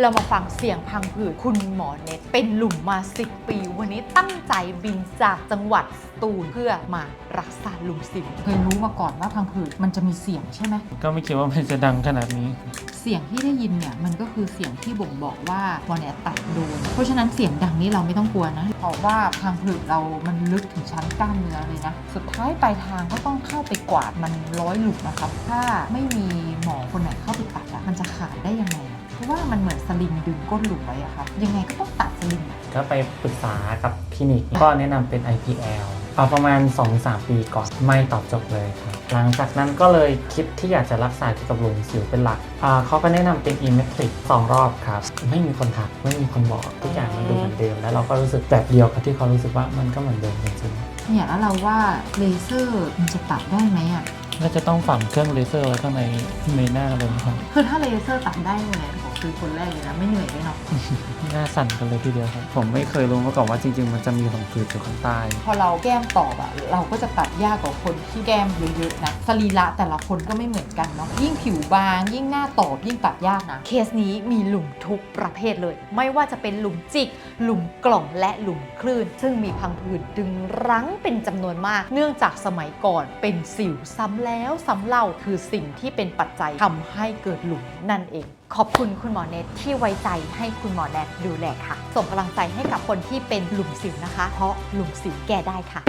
เรามาฟังเสียงพังผืดคุณหมอเน็ต เป็นหลุมมา 10 ปี วันนี้ตั้งใจบินจากจังหวัดสตูลเพื่อมารักษาหลุมสิวเคยรู้มาก่อนว่าพังผืดมันจะมีเสียงใช่ไหม ก็ไม่คิดว่ามันจะดังขนาดนี้ เสียงที่ได้ยินเนี่ยมันก็คือเสียงที่บ่งบอกว่าวันเนี้ยตัดโดน เพราะฉะนั้นเสียงดังนี้เราไม่ต้องกลัวนะ เพราะว่าพังผืดเรามันลึกถึงชั้นกล้ามเนื้อเลยนะ สุดท้ายปลายทางก็ต้องเข้าไปกวาดมันร้อยหลุมนะครับ ถ้าไม่มีหมอคนไหนเข้าไปตัดอะมันจะขาดได้ยังไงอะเพราะ ว่ามันเหมือนสลิงดึงก้นหลุมไว้อะครับยังไงก็ต้องตัดสลิงอะก็ไปปรึกษากับคลินิก ก็แนะนำเป็น IPL เอาประมาณ 2-3 ปีก่อนไม่ตอบโจบเลยครับ หลังจากนั้นก็เลยคิดที่อยากจะรักษาเกี่ยวกับหลุมสิวเป็นหลักอ่าเขาก็แนะนำเป็น e m e t r i c สองรอบครับ ไม่มีคนทักไม่มีคนบอกทุกอย่างมันดูเหมือนเดิม แล้วเราก็รู้สึกแบบเดียวกับที่เขารู้สึกว่ามันก็เหมือนเดิมจริงเนี่ยแล้วเราว่าเลเซอร์มันจะตัดได้ไหมอะๆน่าจะต้องฝังเครื่องเลเซอร์ไว้ข้างในในหน้าเลยนะครับ คือถ้าเลเซอร์ตัดได้เนี่ยขอ คือคนแรกเลยนะไม่เหนื่อยด้วยเนาะหน้าสั่นกันเลยทีเดียวครับ ผมไม่เคยรู้มาก่อนว่าจริง ๆ มันจะมีของผืดอยู่ข้างใต้ พอเราแก้มตอบอะเราก็จะตัดยากกว่าคนที่แก้มเยอะๆนะสรีระแต่ละคนก็ไม่เหมือนกันเนาะยิ่งผิวบาง ยิ่งหน้าตอบยิ่งตัดยากนะ เคสนี้มีหลุมทุกประเภทเลย ไม่ว่าจะเป็นหลุมจิก หลุมกล่องและหลุมคลื่น ซึ่งมีพังผืดดึงรั้งเป็นจำนวนมาก เนื่องจากสมัยก่อนเป็นสิวซ้ำแล้วซ้ำเล่าคือสิ่งที่เป็นปัจจัยทำให้เกิดหลุมนั่นเอง ขอบคุณคุณหมอเนทที่ไว้ใจให้คุณหมอแนทดูแลค่ะ ส่งกำลังใจให้กับคนที่เป็นหลุมสิวนะคะ เพราะหลุมสิวแก้ได้ค่ะ